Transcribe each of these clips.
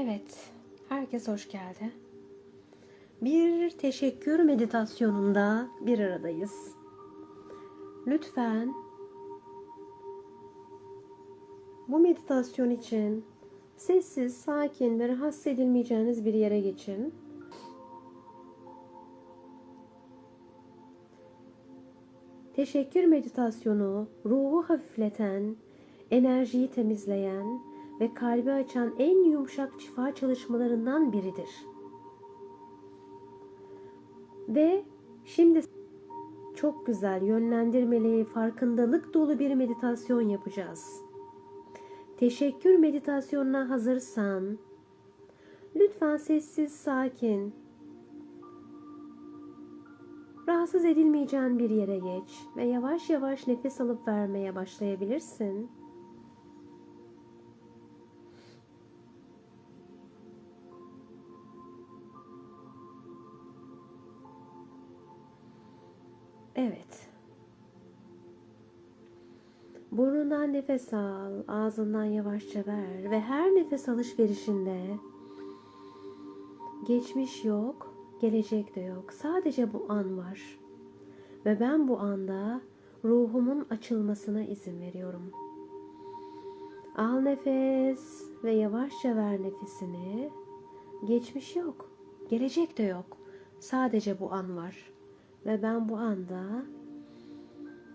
Evet, herkes hoş geldi. Bir teşekkür meditasyonunda bir aradayız. Lütfen bu meditasyon için sessiz, sakin ve rahatsız edilmeyeceğiniz bir yere geçin. Teşekkür meditasyonu ruhu hafifleten, enerjiyi temizleyen ve kalbi açan en yumuşak şifa çalışmalarından biridir. Ve şimdi çok güzel, yönlendirmeli, farkındalık dolu bir meditasyon yapacağız. Teşekkür meditasyonuna hazırsan lütfen sessiz, sakin, rahatsız edilmeyeceğin bir yere geç ve yavaş yavaş nefes alıp vermeye başlayabilirsin. Evet. Burnundan nefes al, ağzından yavaşça ver ve her nefes alışverişinde geçmiş yok, gelecek de yok. Sadece bu an var. Ve ben bu anda ruhumun açılmasına izin veriyorum. Al nefes ve yavaşça ver nefesini. Geçmiş yok, gelecek de yok. Sadece bu an var. Ve ben bu anda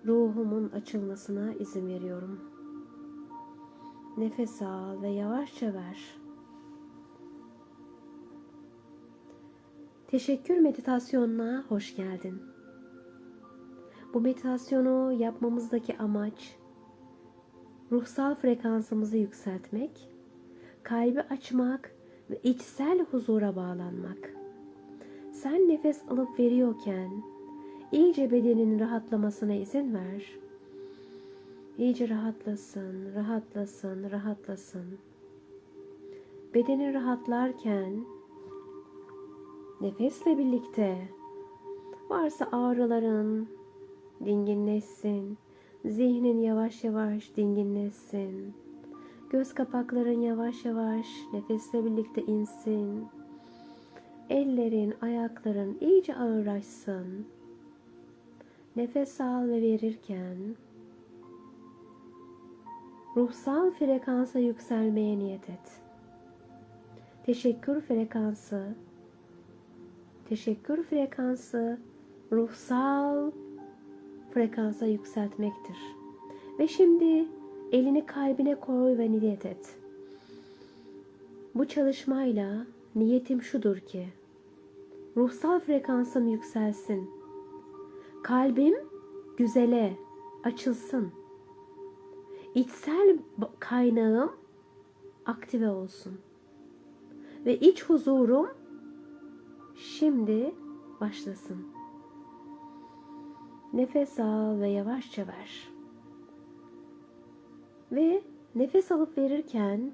ruhumun açılmasına izin veriyorum. Nefes al ve yavaşça ver. Teşekkür meditasyonuna hoş geldin. Bu meditasyonu yapmamızdaki amaç ruhsal frekansımızı yükseltmek, kalbi açmak ve içsel huzura bağlanmak. Sen nefes alıp veriyorken iyice bedenin rahatlamasına izin ver. İyice rahatlasın, rahatlasın, rahatlasın. Bedenin rahatlarken nefesle birlikte varsa ağrıların dinginleşsin. Zihnin yavaş yavaş dinginleşsin. Göz kapakların yavaş yavaş nefesle birlikte insin. Ellerin, ayakların iyice ağırlaşsın. Nefes al ve verirken ruhsal frekansa yükselmeye niyet et. Teşekkür frekansı teşekkür frekansı ruhsal frekansa yükseltmektir. Ve şimdi elini kalbine koy ve niyet et. Bu çalışmayla niyetim şudur ki ruhsal frekansım yükselsin. Kalbim güzele açılsın. İçsel kaynağım aktive olsun. Ve iç huzurum şimdi başlasın. Nefes al ve yavaşça ver. Ve nefes alıp verirken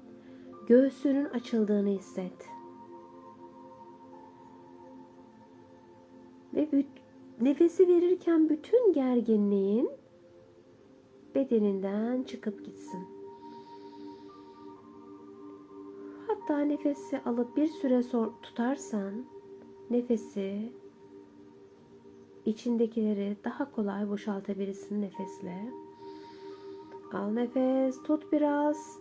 göğsünün açıldığını hisset. Ve nefesi verirken bütün gerginliğin bedeninden çıkıp gitsin. Hatta nefesi alıp bir süre tutarsan nefesi içindekileri daha kolay boşaltabilirsin nefesle. Al nefes, tut biraz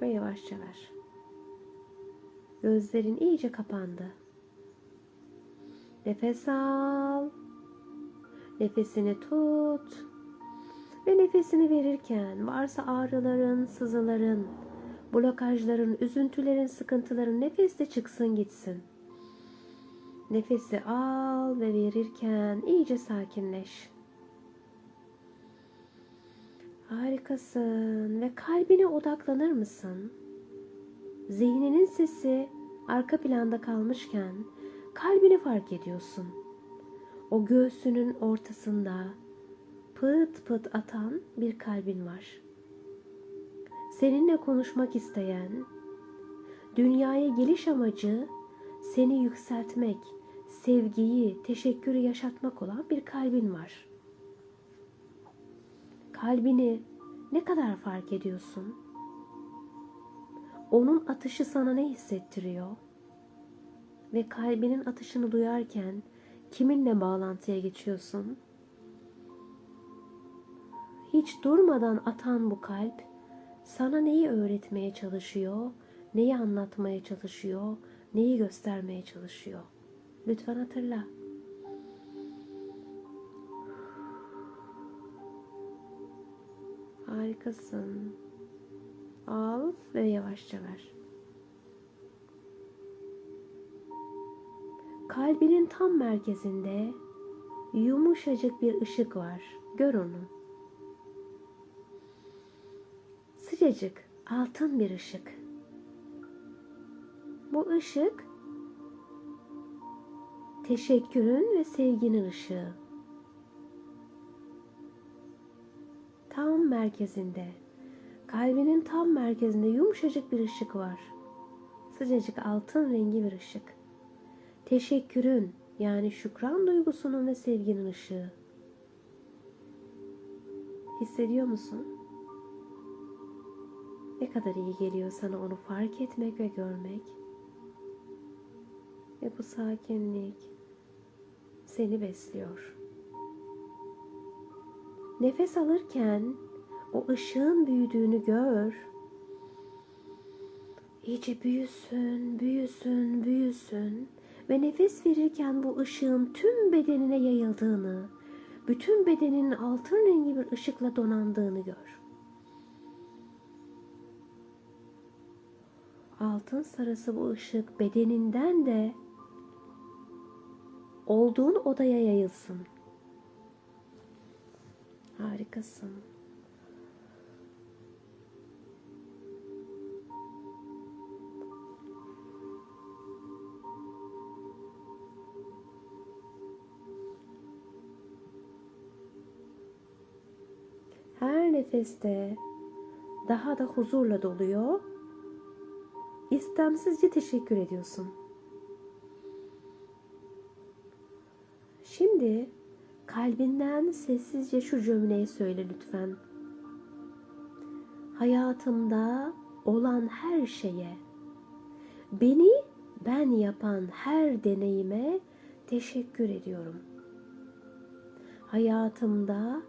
ve yavaşça ver. Gözlerin iyice kapandı. Nefes al. Nefesini tut. Ve nefesini verirken varsa ağrıların, sızıların, blokajların, üzüntülerin, sıkıntıların nefeste çıksın gitsin. Nefesi al ve verirken iyice sakinleş. Harikasın ve kalbine odaklanır mısın? Zihninin sesi arka planda kalmışken kalbini fark ediyorsun. O göğsünün ortasında pıt pıt atan bir kalbin var. Seninle konuşmak isteyen, dünyaya geliş amacı seni yükseltmek, sevgiyi, teşekkürü yaşatmak olan bir kalbin var. Kalbini ne kadar fark ediyorsun? Onun atışı sana ne hissettiriyor? Ve kalbinin atışını duyarken kiminle bağlantıya geçiyorsun? Hiç durmadan atan bu kalp sana neyi öğretmeye çalışıyor, neyi anlatmaya çalışıyor, neyi göstermeye çalışıyor? Lütfen hatırla. Harikasın. Al ve yavaşça ver. Kalbinin tam merkezinde yumuşacık bir ışık var. Gör onu. Sıcacık, altın bir ışık. Bu ışık teşekkürün ve sevginin ışığı. Tam merkezinde, kalbinin tam merkezinde yumuşacık bir ışık var. Sıcacık altın rengi bir ışık. Teşekkürün yani şükran duygusunun ve sevginin ışığı. Hissediyor musun? Ne kadar iyi geliyor sana onu fark etmek ve görmek. Ve bu sakinlik seni besliyor. Nefes alırken o ışığın büyüdüğünü gör. İyice büyüsün, büyüsün, büyüsün ve nefes verirken bu ışığın tüm bedenine yayıldığını, bütün bedenin altın rengi bir ışıkla donandığını gör. Altın sarısı bu ışık bedeninden de olduğun odaya yayılsın. Harikasın. Nefeste daha da huzurla doluyor. İstemsizce teşekkür ediyorsun. Şimdi kalbinden sessizce şu cümleyi söyle lütfen. Hayatımda olan her şeye, beni ben yapan her deneyime teşekkür ediyorum. Hayatımda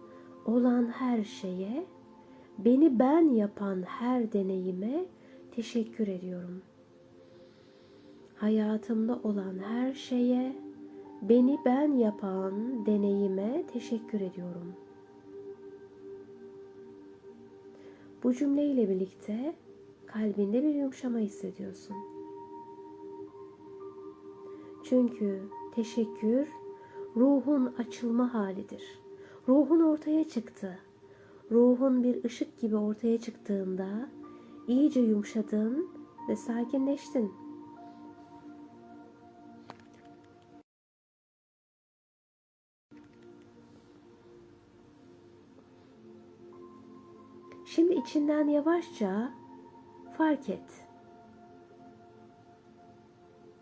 olan her şeye, beni ben yapan her deneyime teşekkür ediyorum. Hayatımda olan her şeye, beni ben yapan deneyime teşekkür ediyorum. Bu cümleyle birlikte kalbinde bir yumuşama hissediyorsun. Çünkü teşekkür ruhun açılma halidir. Ruhun ortaya çıktı. Ruhun bir ışık gibi ortaya çıktığında iyice yumuşadın ve sakinleştin. Şimdi içinden yavaşça fark et.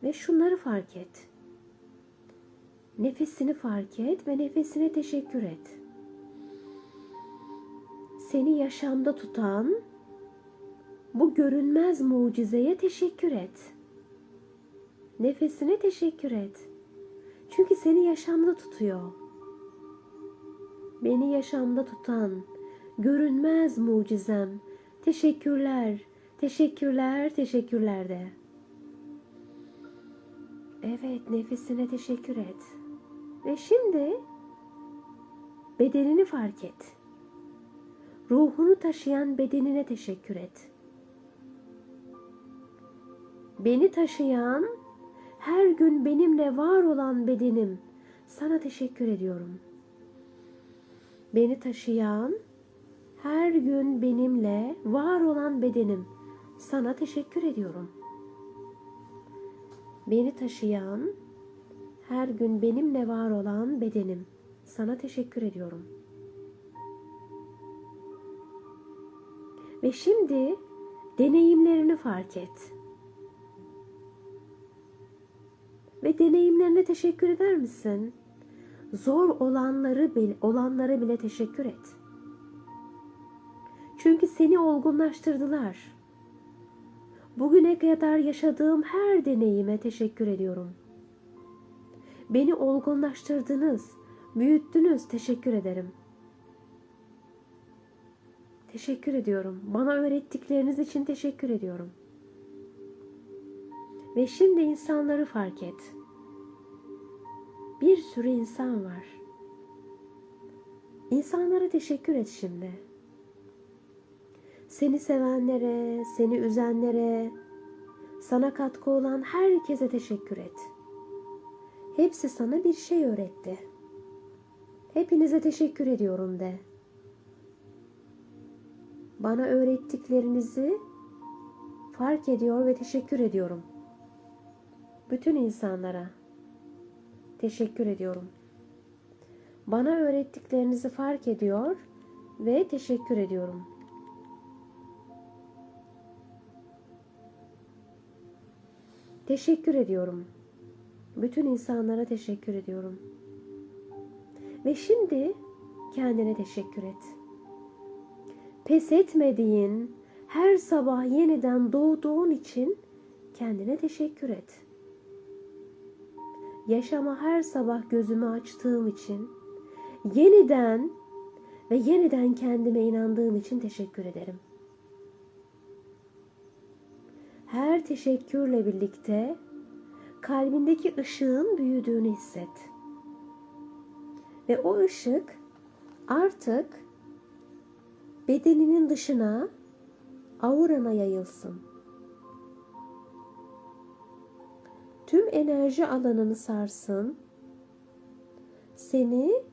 Ve şunları fark et. Nefesini fark et ve nefesine teşekkür et. Seni yaşamda tutan bu görünmez mucizeye teşekkür et. Nefesine teşekkür et. Çünkü seni yaşamda tutuyor. Beni yaşamda tutan görünmez mucizem. Teşekkürler, teşekkürler, teşekkürler de. Evet, nefesine teşekkür et. Ve şimdi bedenini fark et. Ruhunu taşıyan bedenine teşekkür et. Beni taşıyan, her gün benimle var olan bedenim, sana teşekkür ediyorum. Beni taşıyan, her gün benimle var olan bedenim, sana teşekkür ediyorum. Beni taşıyan, her gün benimle var olan bedenim, sana teşekkür ediyorum. Ve şimdi deneyimlerini fark et. Ve deneyimlerine teşekkür eder misin? Zor olanları olanlara bile teşekkür et. Çünkü seni olgunlaştırdılar. Bugüne kadar yaşadığım her deneyime teşekkür ediyorum. Beni olgunlaştırdınız, büyüttünüz, teşekkür ederim. Teşekkür ediyorum. Bana öğrettikleriniz için teşekkür ediyorum. Ve şimdi insanları fark et. Bir sürü insan var. İnsanlara teşekkür et şimdi. Seni sevenlere, seni üzenlere, sana katkı olan herkese teşekkür et. Hepsi sana bir şey öğretti. Hepinize teşekkür ediyorum de. Bana öğrettiklerinizi fark ediyor ve teşekkür ediyorum. Bütün insanlara teşekkür ediyorum. Bana öğrettiklerinizi fark ediyor ve teşekkür ediyorum. Teşekkür ediyorum. Bütün insanlara teşekkür ediyorum. Ve şimdi kendine teşekkür et. Pes etmediğin, her sabah yeniden doğduğun için kendine teşekkür et. Yaşama her sabah gözümü açtığım için, yeniden ve yeniden kendime inandığım için teşekkür ederim. Her teşekkürle birlikte kalbindeki ışığın büyüdüğünü hisset. Ve o ışık artık bedeninin dışına, aurana yayılsın. Tüm enerji alanını sarsın. Seni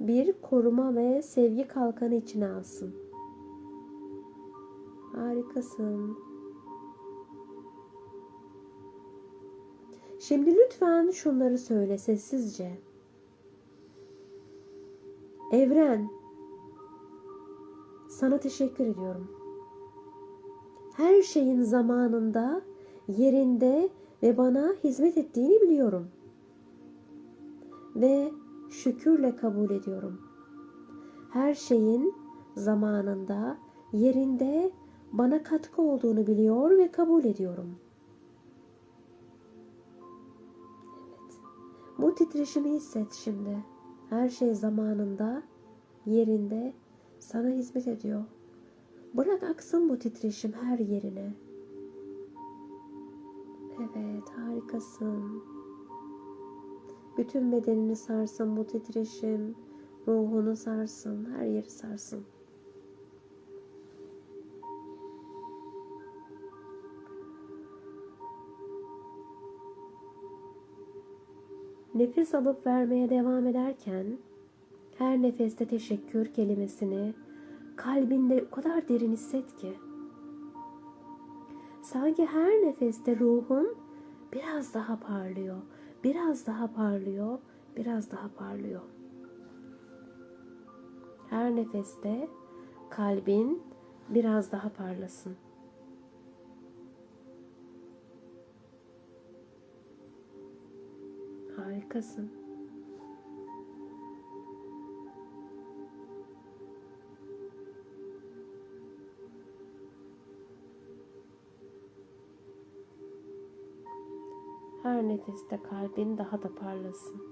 bir koruma ve sevgi kalkanı içine alsın. Harikasın. Şimdi lütfen şunları söyle sessizce. Evren, sana teşekkür ediyorum. Her şeyin zamanında, yerinde ve bana hizmet ettiğini biliyorum. Ve şükürle kabul ediyorum. Her şeyin zamanında, yerinde bana katkı olduğunu biliyor ve kabul ediyorum. Bu titreşimi hisset şimdi. Her şey zamanında, yerinde sana hizmet ediyor. Bırak aksın bu titreşim her yerine. Evet, harikasın. Bütün bedenini sarsın bu titreşim. Ruhunu sarsın, her yeri sarsın. Nefes alıp vermeye devam ederken her nefeste teşekkür kelimesini kalbinde o kadar derin hisset ki sanki her nefeste ruhun biraz daha parlıyor, biraz daha parlıyor, biraz daha parlıyor. Her nefeste kalbin biraz daha parlasın. Harikasın. Her nefeste kalbin daha da parlasın.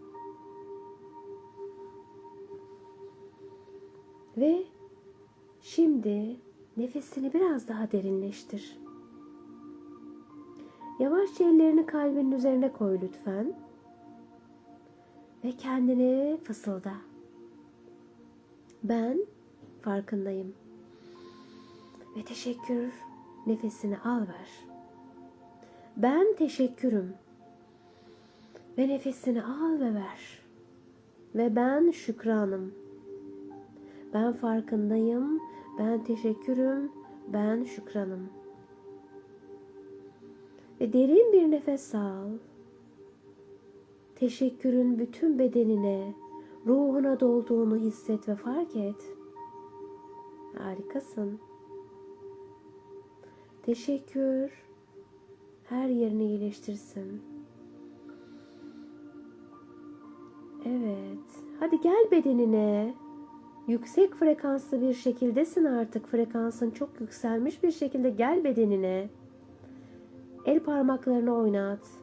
Ve şimdi nefesini biraz daha derinleştir. Yavaşça ellerini kalbinin üzerine koy lütfen. Ve kendine fısılda. Ben farkındayım. Ve teşekkür nefesini al ver. Ben teşekkürüm. Ve nefesini al ve ver. Ve ben şükranım. Ben farkındayım. Ben teşekkürüm. Ben şükranım. Ve derin bir nefes al. Teşekkürün bütün bedenine, ruhuna dolduğunu hisset ve fark et. Harikasın. Teşekkür her yerini iyileştirsin. Evet. Hadi gel bedenine. Yüksek frekanslı bir şekildesin artık. Frekansın çok yükselmiş bir şekilde gel bedenine. El parmaklarını oynat.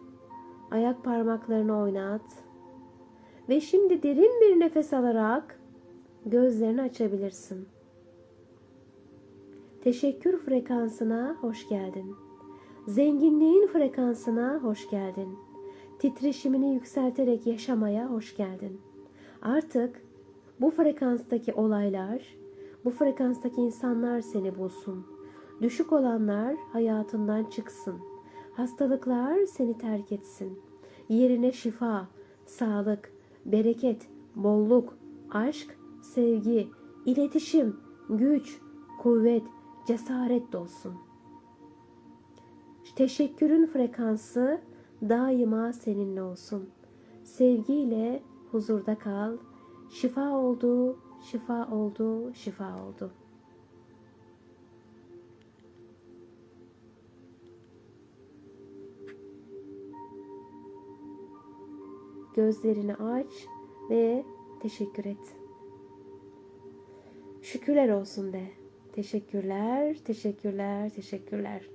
Ayak parmaklarını oynat. Ve şimdi derin bir nefes alarak gözlerini açabilirsin. Teşekkür frekansına hoş geldin. Zenginliğin frekansına hoş geldin. Titreşimini yükselterek yaşamaya hoş geldin. Artık bu frekanstaki olaylar, bu frekanstaki insanlar seni bulsun. Düşük olanlar hayatından çıksın. Hastalıklar seni terk etsin. Yerine şifa, sağlık, bereket, bolluk, aşk, sevgi, iletişim, güç, kuvvet, cesaret dolsun. Teşekkürün frekansı daima seninle olsun. Sevgiyle huzurda kal. Şifa oldu, şifa oldu, şifa oldu. Gözlerini aç ve teşekkür et. Şükürler olsun de. Teşekkürler, teşekkürler, teşekkürler.